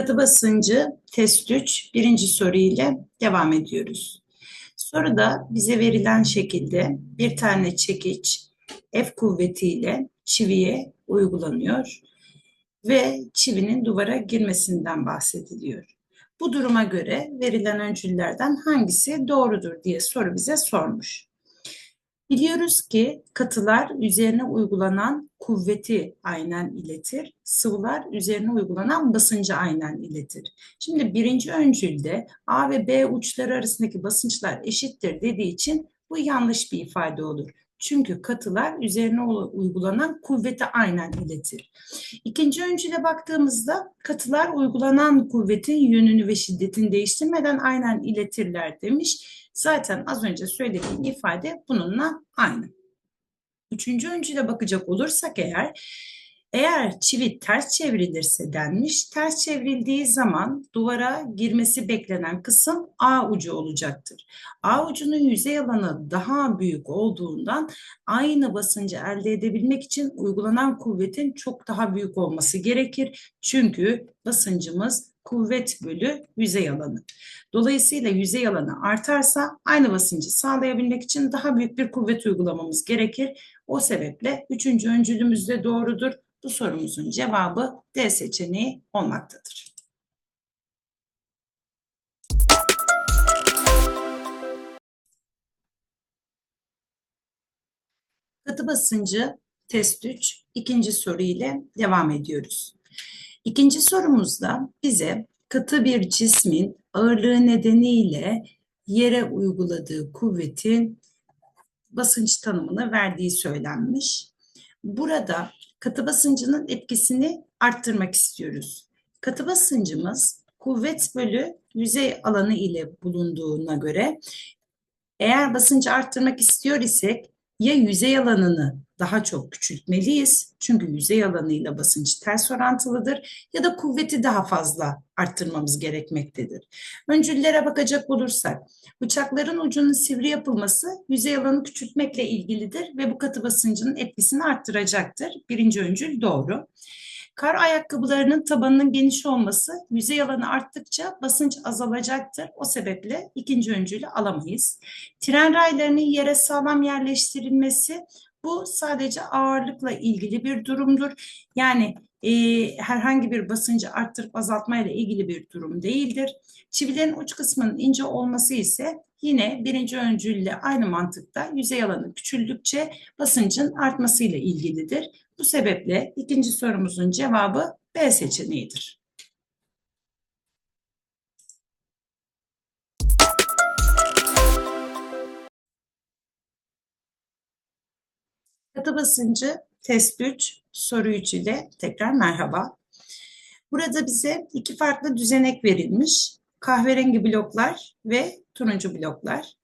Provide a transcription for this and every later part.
Katı basıncı test 3 birinci soru ile devam ediyoruz. Soruda bize verilen şekilde bir tane çekiç F kuvvetiyle çiviye uygulanıyor ve çivinin duvara girmesinden bahsediliyor. Bu duruma göre verilen öncüllerden hangisi doğrudur diye soru bize sormuş. Biliyoruz ki katılar üzerine uygulanan kuvveti aynen iletir, sıvılar üzerine uygulanan basıncı aynen iletir. Şimdi birinci öncülde A ve B uçları arasındaki basınçlar eşittir dediği için bu yanlış bir ifade olur. Çünkü katılar üzerine uygulanan kuvveti aynen iletir. İkinci öncüle baktığımızda katılar uygulanan kuvvetin yönünü ve şiddetini değiştirmeden aynen iletirler demiş. Zaten az önce söylediğim ifade bununla aynı. Üçüncü öncüle bakacak olursak eğer, eğer çivi ters çevrilirse denmiş, ters çevrildiği zaman duvara girmesi beklenen kısım A ucu olacaktır. A ucunun yüzey alanı daha büyük olduğundan aynı basıncı elde edebilmek için uygulanan kuvvetin çok daha büyük olması gerekir. Çünkü basıncımız kuvvet bölü yüzey alanı. Dolayısıyla yüzey alanı artarsa aynı basıncı sağlayabilmek için daha büyük bir kuvvet uygulamamız gerekir. O sebeple üçüncü öncülümüz de doğrudur. Bu sorumuzun cevabı D seçeneği olmaktadır. Katı basıncı test 3 ikinci soru ile devam ediyoruz. İkinci sorumuzda bize katı bir cismin ağırlığı nedeniyle yere uyguladığı kuvvetin basınç tanımını verdiği söylenmiş. Burada katı basıncının etkisini arttırmak istiyoruz. Katı basıncımız kuvvet bölü yüzey alanı ile bulunduğuna göre eğer basıncı arttırmak istiyor isek ya yüzey alanını daha çok küçültmeliyiz. Çünkü yüzey alanıyla basınç ters orantılıdır ya da kuvveti daha fazla arttırmamız gerekmektedir. Öncüllere bakacak olursak bıçakların ucunun sivri yapılması yüzey alanı küçültmekle ilgilidir ve bu katı basıncının etkisini arttıracaktır. Birinci öncül doğru. Kar ayakkabılarının tabanının geniş olması yüzey alanı arttıkça basınç azalacaktır. O sebeple ikinci öncülü alamayız. Tren raylarının yere sağlam yerleştirilmesi bu sadece ağırlıkla ilgili bir durumdur. Yani e, herhangi bir basıncı arttırıp azaltmayla ilgili bir durum değildir. Çivilerin uç kısmının ince olması ise yine birinci öncülle aynı mantıkta yüzey alanı küçüldükçe basıncın artmasıyla ilgilidir. Bu sebeple ikinci sorumuzun cevabı B seçeneğidir. Katı basıncı test 3 soru 3 ile tekrar merhaba. Burada bize iki farklı düzenek verilmiş. Kahverengi bloklar ve turuncu bloklar.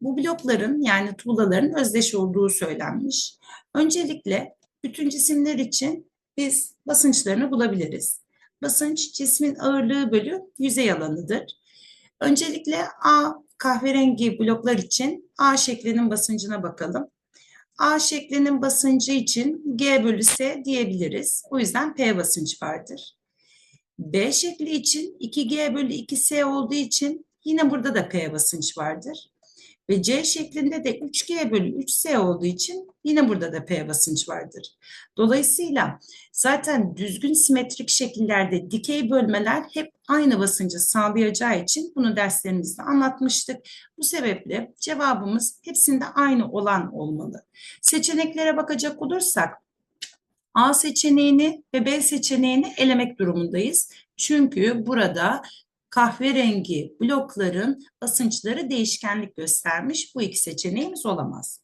Bu blokların yani tuğlaların özdeş olduğu söylenmiş. Öncelikle bütün cisimler için biz basınçlarını bulabiliriz. Basınç cismin ağırlığı bölü yüzey alanıdır. Öncelikle A kahverengi bloklar için A şeklinin basıncına bakalım. A şeklinin basıncı için G bölü S diyebiliriz. O yüzden P basınç vardır. B şekli için 2G bölü 2S olduğu için yine burada da P basınç vardır. Ve C şeklinde de 3G bölü 3S olduğu için yine burada da P basınç vardır. Dolayısıyla zaten düzgün simetrik şekillerde dikey bölmeler hep aynı basıncı sağlayacağı için bunu derslerimizde anlatmıştık. Bu sebeple cevabımız hepsinde aynı olan olmalı. Seçeneklere bakacak olursak A seçeneğini ve B seçeneğini elemek durumundayız. Çünkü burada kahverengi blokların basınçları değişkenlik göstermiş. Bu iki seçeneğimiz olamaz.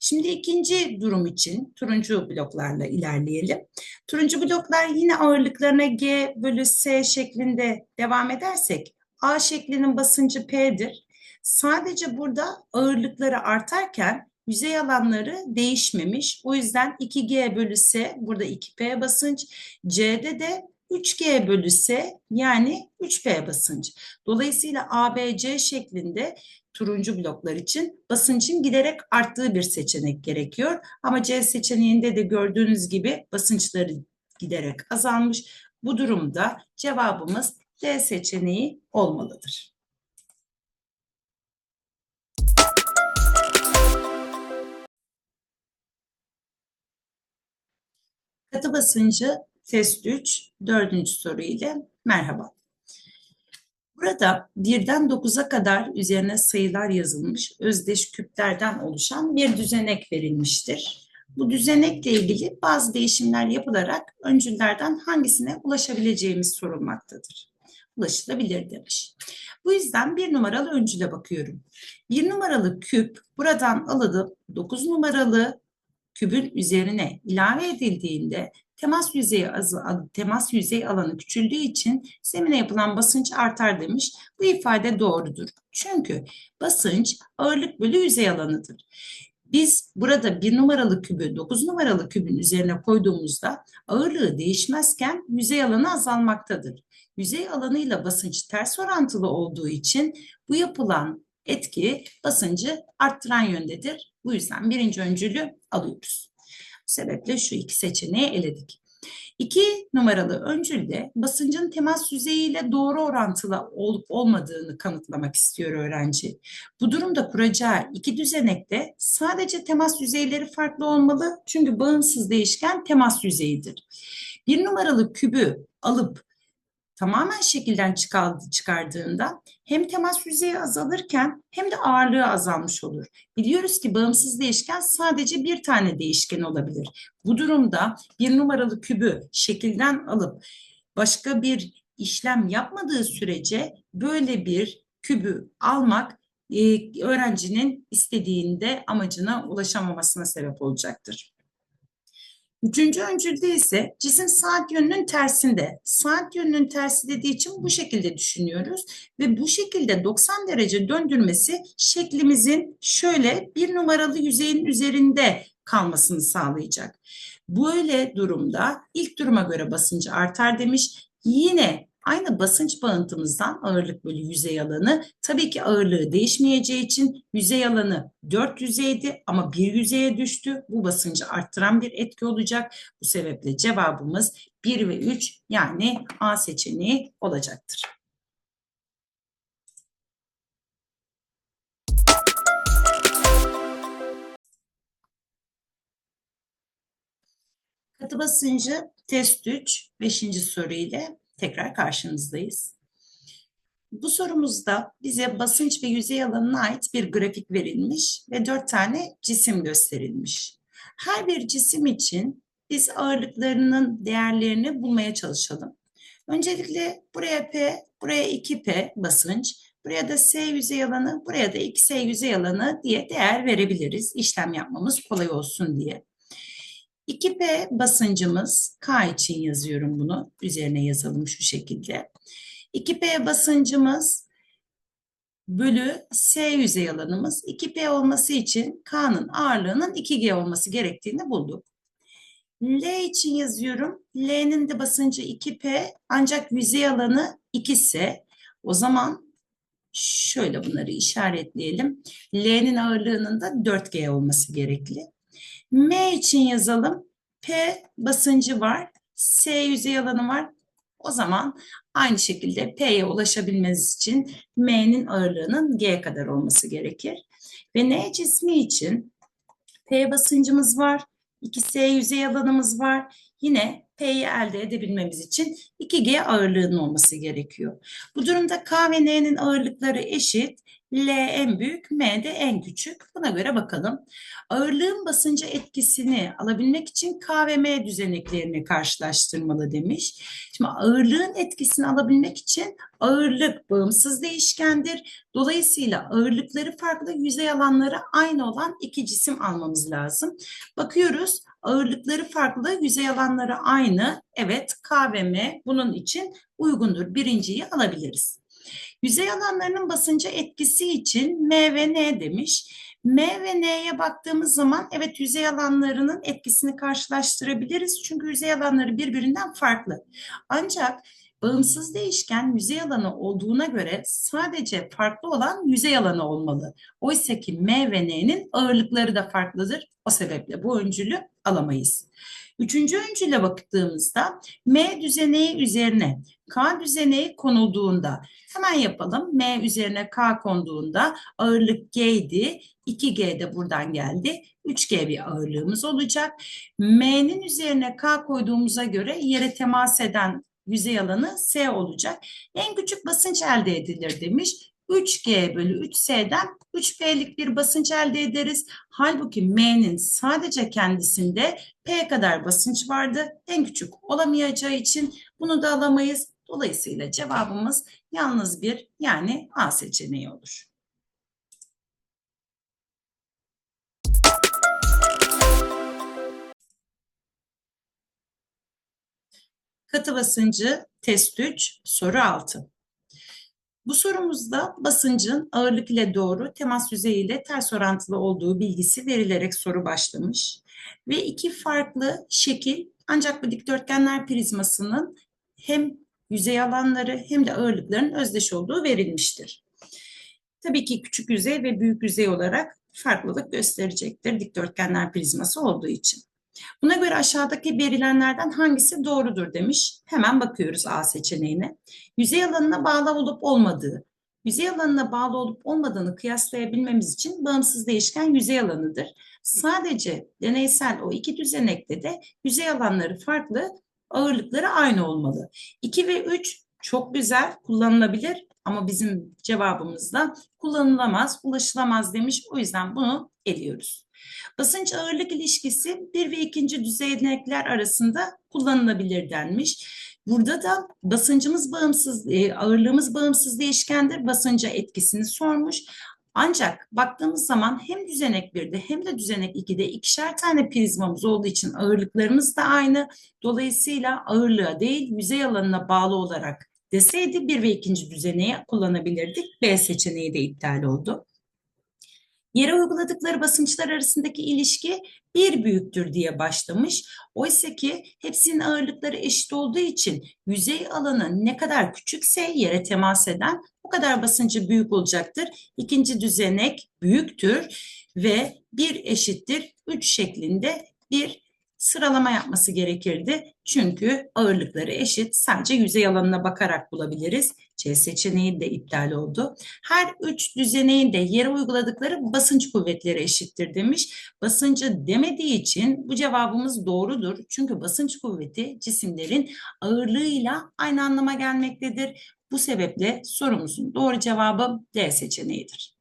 Şimdi ikinci durum için turuncu bloklarla ilerleyelim. Turuncu bloklar yine ağırlıklarına G bölü S şeklinde devam edersek A şeklinin basıncı P'dir. Sadece burada ağırlıkları artarken yüzey alanları değişmemiş. O yüzden 2G bölü S burada 2P basınç. C'de de 3G bölü S yani 3P basınç. Dolayısıyla ABC şeklinde turuncu bloklar için basıncın giderek arttığı bir seçenek gerekiyor. Ama C seçeneğinde de gördüğünüz gibi basınçları giderek azalmış. Bu durumda cevabımız D seçeneği olmalıdır. Katı basıncı test 3 dördüncü soru ile merhaba. Burada birden 9'a kadar üzerine sayılar yazılmış özdeş küplerden oluşan bir düzenek verilmiştir. Bu düzenekle ilgili bazı değişimler yapılarak öncüllerden hangisine ulaşabileceğimiz sorulmaktadır. Ulaşılabilir demiş. Bu yüzden bir numaralı öncüle bakıyorum. Bir numaralı küp buradan alınıp 9 numaralı kübün üzerine ilave edildiğinde temas yüzeyi temas yüzey alanı küçüldüğü için zemine yapılan basınç artar demiş. Bu ifade doğrudur. Çünkü basınç ağırlık bölü yüzey alanıdır. Biz burada bir numaralı kübü 9 numaralı kübün üzerine koyduğumuzda ağırlığı değişmezken yüzey alanı azalmaktadır. Yüzey alanıyla basınç ters orantılı olduğu için bu yapılan etki basıncı arttıran yöndedir. Bu yüzden birinci öncülü alıyoruz. Sebeple şu iki seçeneği eledik. İki numaralı öncülde basıncın temas yüzeyiyle doğru orantılı olup olmadığını kanıtlamak istiyor öğrenci. Bu durumda kuracağı iki düzenekte sadece temas yüzeyleri farklı olmalı çünkü bağımsız değişken temas yüzeyidir. Bir numaralı kübü alıp tamamen şekilden çıkardığında hem temas yüzeyi azalırken hem de ağırlığı azalmış olur. Biliyoruz ki bağımsız değişken sadece bir tane değişken olabilir. Bu durumda bir numaralı kübü şekilden alıp başka bir işlem yapmadığı sürece böyle bir kübü almak e, öğrencinin istediğinde amacına ulaşamamasına sebep olacaktır. Üçüncü öncülde ise cisim saat yönünün tersinde. Saat yönünün tersi dediği için bu şekilde düşünüyoruz. Ve bu şekilde 90 derece döndürmesi şeklimizin şöyle bir numaralı yüzeyin üzerinde kalmasını sağlayacak. Böyle durumda ilk duruma göre basıncı artar demiş. Yine Aynı basınç bağıntımızdan ağırlık bölü yüzey alanı tabii ki ağırlığı değişmeyeceği için yüzey alanı 4 yüzeydi ama bir yüzeye düştü. Bu basıncı arttıran bir etki olacak. Bu sebeple cevabımız 1 ve 3 yani A seçeneği olacaktır. Katı basıncı test 3 5. soru ile tekrar karşınızdayız. Bu sorumuzda bize basınç ve yüzey alanına ait bir grafik verilmiş ve dört tane cisim gösterilmiş. Her bir cisim için biz ağırlıklarının değerlerini bulmaya çalışalım. Öncelikle buraya P, buraya 2P basınç, buraya da S yüzey alanı, buraya da 2S yüzey alanı diye değer verebiliriz. İşlem yapmamız kolay olsun diye. 2P basıncımız K için yazıyorum bunu. Üzerine yazalım şu şekilde. 2P basıncımız bölü S yüzey alanımız 2P olması için K'nın ağırlığının 2G olması gerektiğini bulduk. L için yazıyorum. L'nin de basıncı 2P ancak yüzey alanı 2 ise o zaman şöyle bunları işaretleyelim. L'nin ağırlığının da 4G olması gerekli. M için yazalım. P basıncı var. S yüzey alanı var. O zaman aynı şekilde P'ye ulaşabilmeniz için M'nin ağırlığının G kadar olması gerekir. Ve N cismi için P basıncımız var. 2S yüzey alanımız var. Yine P'yi elde edebilmemiz için 2G ağırlığının olması gerekiyor. Bu durumda K ve N'nin ağırlıkları eşit. L en büyük, M de en küçük. Buna göre bakalım. Ağırlığın basınca etkisini alabilmek için K ve M düzeneklerini karşılaştırmalı demiş. Şimdi ağırlığın etkisini alabilmek için ağırlık bağımsız değişkendir. Dolayısıyla ağırlıkları farklı, yüzey alanları aynı olan iki cisim almamız lazım. Bakıyoruz ağırlıkları farklı, yüzey alanları aynı. Evet K ve M bunun için uygundur. Birinciyi alabiliriz. Yüzey alanlarının basınca etkisi için M ve N demiş. M ve N'ye baktığımız zaman evet yüzey alanlarının etkisini karşılaştırabiliriz. Çünkü yüzey alanları birbirinden farklı. Ancak Bağımsız değişken yüzey alanı olduğuna göre sadece farklı olan yüzey alanı olmalı. Oysa ki M ve N'nin ağırlıkları da farklıdır. O sebeple bu öncülü alamayız. Üçüncü öncüle baktığımızda M düzeneği üzerine K düzeneği konulduğunda hemen yapalım. M üzerine K konduğunda ağırlık G idi. 2G de buradan geldi. 3G bir ağırlığımız olacak. M'nin üzerine K koyduğumuza göre yere temas eden yüzey alanı S olacak. En küçük basınç elde edilir demiş. 3G bölü 3S'den 3P'lik bir basınç elde ederiz. Halbuki M'nin sadece kendisinde P kadar basınç vardı. En küçük olamayacağı için bunu da alamayız. Dolayısıyla cevabımız yalnız bir yani A seçeneği olur. Katı basıncı test 3 soru 6. Bu sorumuzda basıncın ağırlık ile doğru temas yüzeyi ile ters orantılı olduğu bilgisi verilerek soru başlamış. Ve iki farklı şekil ancak bu dikdörtgenler prizmasının hem yüzey alanları hem de ağırlıkların özdeş olduğu verilmiştir. Tabii ki küçük yüzey ve büyük yüzey olarak farklılık gösterecektir dikdörtgenler prizması olduğu için. Buna göre aşağıdaki verilenlerden hangisi doğrudur demiş. Hemen bakıyoruz A seçeneğine. Yüzey alanına bağlı olup olmadığı. Yüzey alanına bağlı olup olmadığını kıyaslayabilmemiz için bağımsız değişken yüzey alanıdır. Sadece deneysel o iki düzenekte de yüzey alanları farklı, ağırlıkları aynı olmalı. 2 ve 3 çok güzel, kullanılabilir ama bizim cevabımızda kullanılamaz, ulaşılamaz demiş. O yüzden bunu eliyoruz. Basınç ağırlık ilişkisi bir ve ikinci düzeynekler arasında kullanılabilir denmiş. Burada da basıncımız bağımsız, e, ağırlığımız bağımsız değişkendir. Basınca etkisini sormuş. Ancak baktığımız zaman hem düzenek 1'de hem de düzenek 2'de ikişer tane prizmamız olduğu için ağırlıklarımız da aynı. Dolayısıyla ağırlığa değil yüzey alanına bağlı olarak deseydi bir ve ikinci düzeneği kullanabilirdik. B seçeneği de iptal oldu. Yere uyguladıkları basınçlar arasındaki ilişki bir büyüktür diye başlamış. Oysa ki hepsinin ağırlıkları eşit olduğu için yüzey alanı ne kadar küçükse yere temas eden o kadar basıncı büyük olacaktır. İkinci düzenek büyüktür ve bir eşittir 3 şeklinde bir sıralama yapması gerekirdi. Çünkü ağırlıkları eşit. Sadece yüzey alanına bakarak bulabiliriz. C seçeneği de iptal oldu. Her üç düzeneğin de yere uyguladıkları basınç kuvvetleri eşittir demiş. Basıncı demediği için bu cevabımız doğrudur. Çünkü basınç kuvveti cisimlerin ağırlığıyla aynı anlama gelmektedir. Bu sebeple sorumuzun doğru cevabı D seçeneğidir.